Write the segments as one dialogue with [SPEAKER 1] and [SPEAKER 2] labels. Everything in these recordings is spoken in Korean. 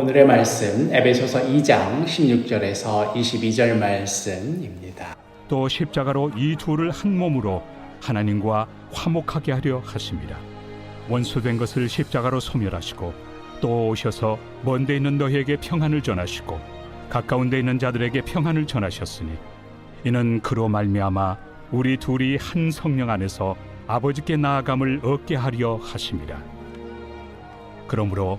[SPEAKER 1] 오늘의 말씀 에베소서 2장 16절에서 22절 말씀입니다.
[SPEAKER 2] 또 십자가로 이 둘을 한 몸으로 하나님과 화목하게 하려 하십니다. 원수된 것을 십자가로 소멸하시고 또 오셔서 먼데 있는 너희에게 평안을 전하시고 가까운 데 있는 자들에게 평안을 전하셨으니 이는 그로 말미암아 우리 둘이 한 성령 안에서 아버지께 나아감을 얻게 하려 하심이라. 그러므로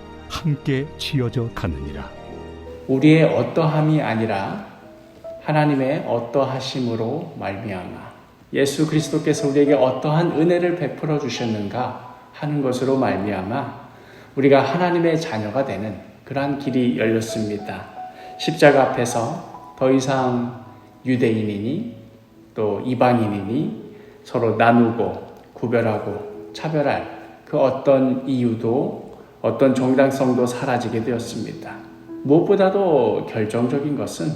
[SPEAKER 2] 함께 지어져 가느니라.
[SPEAKER 1] 우리의 어떠함이 아니라 하나님의 어떠하심으로 말미암아 예수 그리스도께서 우리에게 어떠한 은혜를 베풀어 주셨는가 하는 것으로 말미암아 우리가 하나님의 자녀가 되는 그러한 길이 열렸습니다. 십자가 앞에서 더 이상 유대인이니 또 이방인이니 서로 나누고 구별하고 차별할 그 어떤 이유도 어떤 정당성도 사라지게 되었습니다. 무엇보다도 결정적인 것은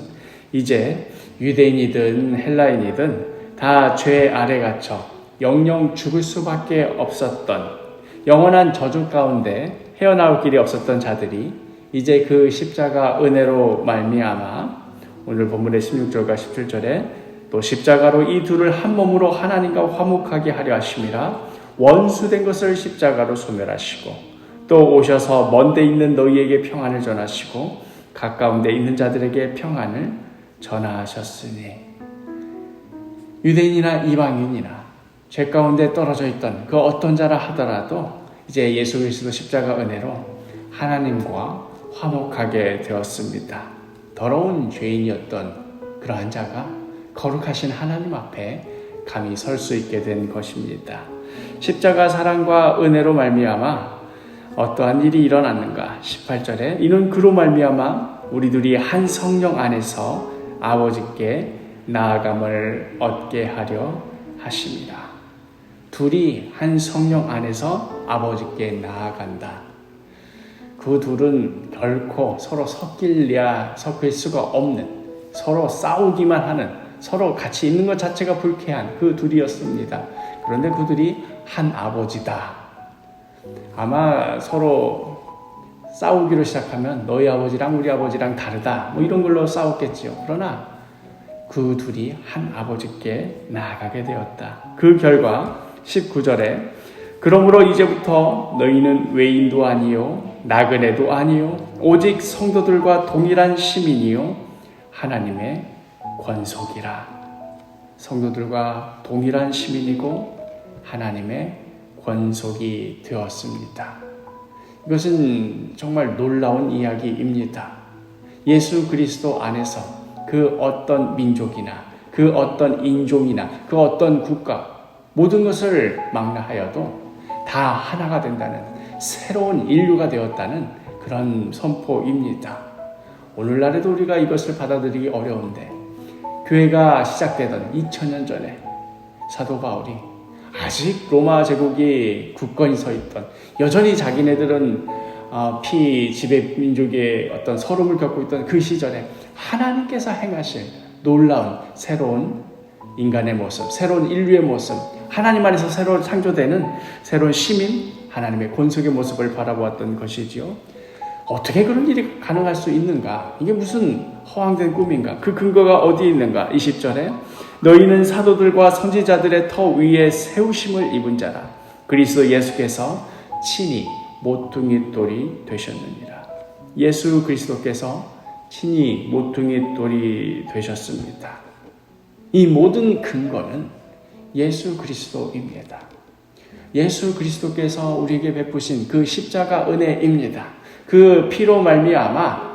[SPEAKER 1] 이제 유대인이든 헬라인이든 다 죄 아래 갇혀 영영 죽을 수밖에 없었던 영원한 저주 가운데 헤어나올 길이 없었던 자들이 이제 그 십자가 은혜로 말미암아 오늘 본문의 16절과 17절에 또 십자가로 이 둘을 한 몸으로 하나님과 화목하게 하려 하심이라 원수된 것을 십자가로 소멸하시고 또 오셔서 먼데 있는 너희에게 평안을 전하시고 가까운 데 있는 자들에게 평안을 전하셨으니 유대인이나 이방인이나 죄 가운데 떨어져 있던 그 어떤 자라 하더라도 이제 예수 그리스도 십자가 은혜로 하나님과 화목하게 되었습니다. 더러운 죄인이었던 그러한 자가 거룩하신 하나님 앞에 감히 설 수 있게 된 것입니다. 십자가 사랑과 은혜로 말미암아 어떠한 일이 일어났는가? 18절에 이는 그로 말미암아 우리들이 한 성령 안에서 아버지께 나아감을 얻게 하려 하십니다. 둘이 한 성령 안에서 아버지께 나아간다. 그 둘은 결코 서로 섞일랴 섞일 수가 없는 서로 싸우기만 하는 서로 같이 있는 것 자체가 불쾌한 그 둘이었습니다. 그런데 그들이 한 아버지다. 아마 서로 싸우기로 시작하면 너희 아버지랑 우리 아버지랑 다르다. 뭐 이런 걸로 싸웠겠지요. 그러나 그 둘이 한 아버지께 나아가게 되었다. 그 결과 19절에 그러므로 이제부터 너희는 외인도 아니요 나그네도 아니요 오직 성도들과 동일한 시민이요 하나님의 권속이라. 성도들과 동일한 시민이고 하나님의 권속이 되었습니다. 이것은 정말 놀라운 이야기입니다. 예수 그리스도 안에서 그 어떤 민족이나 그 어떤 인종이나 그 어떤 국가 모든 것을 망라하여도 다 하나가 된다는 새로운 인류가 되었다는 그런 선포입니다. 오늘날에도 우리가 이것을 받아들이기 어려운데 교회가 시작되던 2000년 전에 사도 바울이 아직 로마 제국이 굳건히 서 있던 여전히 자기네들은 어, 피 지배 민족의 어떤 서름을 겪고 있던 그 시절에 하나님께서 행하실 놀라운 새로운 인간의 모습, 새로운 인류의 모습, 하나님 안에서 새로 창조되는 새로운 시민, 하나님의 권속의 모습을 바라보았던 것이지요. 어떻게 그런 일이 가능할 수 있는가? 이게 무슨 허황된 꿈인가? 그 근거가 어디에 있는가? 20절에 너희는 사도들과 선지자들의 터 위에 세우심을 입은 자라. 그리스도 예수께서 친히 모퉁이 돌이 되셨느니라. 예수 그리스도께서 친히 모퉁이 돌이 되셨습니다. 이 모든 근거는 예수 그리스도입니다. 예수 그리스도께서 우리에게 베푸신 그 십자가 은혜입니다. 그 피로 말미암아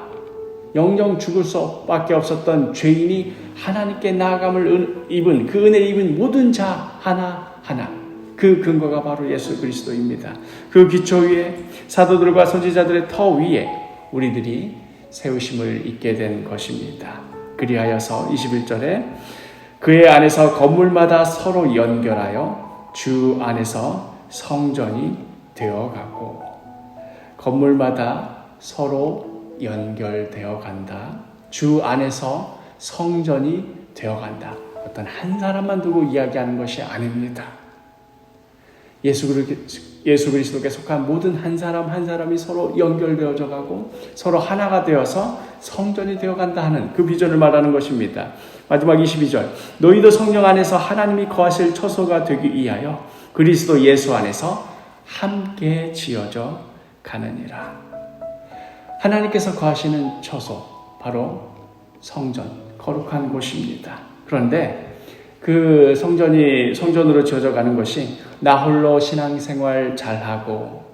[SPEAKER 1] 영영 죽을 수밖에 없었던 죄인이 하나님께 나아감을 입은 그 은혜 입은 모든 자 하나 하나 그 근거가 바로 예수 그리스도입니다. 그 기초 위에 사도들과 선지자들의 터 위에 우리들이 세우심을 입게 된 것입니다. 그리하여서 21절에 그의 안에서 건물마다 서로 연결하여 주 안에서 성전이 되어가고 건물마다 서로 연결되어 간다. 주 안에서 성전이 되어 간다. 어떤 한 사람만 두고 이야기하는 것이 아닙니다. 예수 그리스도 예수 그리스도께 속한 모든 한 사람 한 사람이 서로 연결되어져 가고 서로 하나가 되어서 성전이 되어 간다 하는 그 비전을 말하는 것입니다. 마지막 22절. 너희도 성령 안에서 하나님이 거하실 처소가 되기 위하여 그리스도 예수 안에서 함께 지어져 가느니라. 하나님께서 거하시는 처소 바로 성전 거룩한 곳입니다. 그런데 그 성전이 성전으로 지어져 가는 것이 나 홀로 신앙생활 잘하고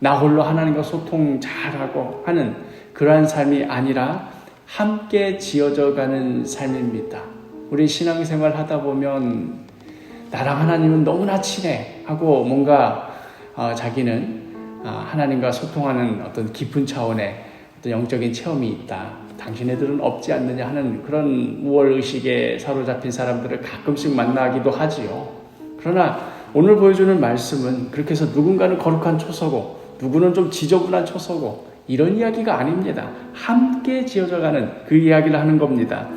[SPEAKER 1] 나 홀로 하나님과 소통 잘하고 하는 그러한 삶이 아니라 함께 지어져 가는 삶입니다. 우리 신앙생활 하다 보면 나랑 하나님은 너무나 친해 하고 뭔가 어, 자기는 어, 하나님과 소통하는 어떤 깊은 차원의 영적인 체험이 있다. 당신네들은 없지 않느냐 하는 그런 우월 의식에 사로잡힌 사람들을 가끔씩 만나기도 하지요. 그러나 오늘 보여주는 말씀은 그렇게 해서 누군가는 거룩한 초서고 누구는 좀 지저분한 초서고 이런 이야기가 아닙니다. 함께 지어져가는 그 이야기를 하는 겁니다.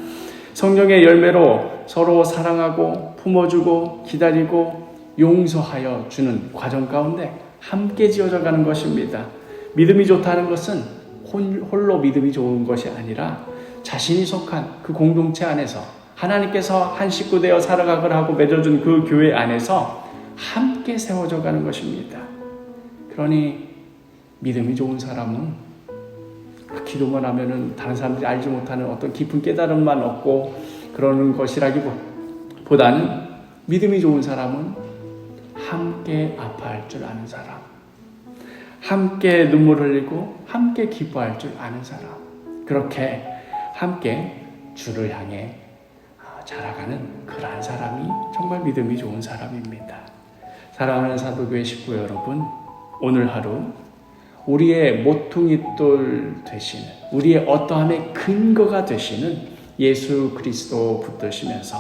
[SPEAKER 1] 성령의 열매로 서로 사랑하고 품어주고 기다리고 용서하여 주는 과정 가운데 함께 지어져가는 것입니다. 믿음이 좋다는 것은 홀로 믿음이 좋은 것이 아니라 자신이 속한 그 공동체 안에서 하나님께서 한 식구 되어 살아가걸 하고 맺어준 그 교회 안에서 함께 세워져 가는 것입니다. 그러니 믿음이 좋은 사람은 기도만 하면은 다른 사람들이 알지 못하는 어떤 깊은 깨달음만 얻고 그러는 것이라기보다는 믿음이 좋은 사람은 함께 아파할 줄 아는 사람, 함께 눈물 흘리고 함께 기뻐할 줄 아는 사람, 그렇게 함께 주를 향해 자라가는 그러한 사람이 정말 믿음이 좋은 사람입니다. 사랑하는 사도교회 식구 여러분, 오늘 하루 우리의 모퉁이돌 되시는 우리의 어떠함의 근거가 되시는 예수 그리스도 붙드시면서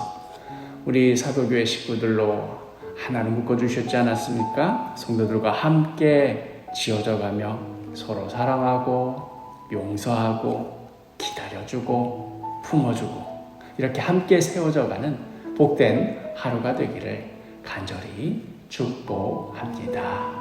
[SPEAKER 1] 우리 사도교회 식구들로 하나를 묶어 주셨지 않았습니까? 성도들과 함께 지어져 가며 서로 사랑하고 용서하고 기다려주고 품어주고 이렇게 함께 세워져 가는 복된 하루가 되기를 간절히 축복합니다.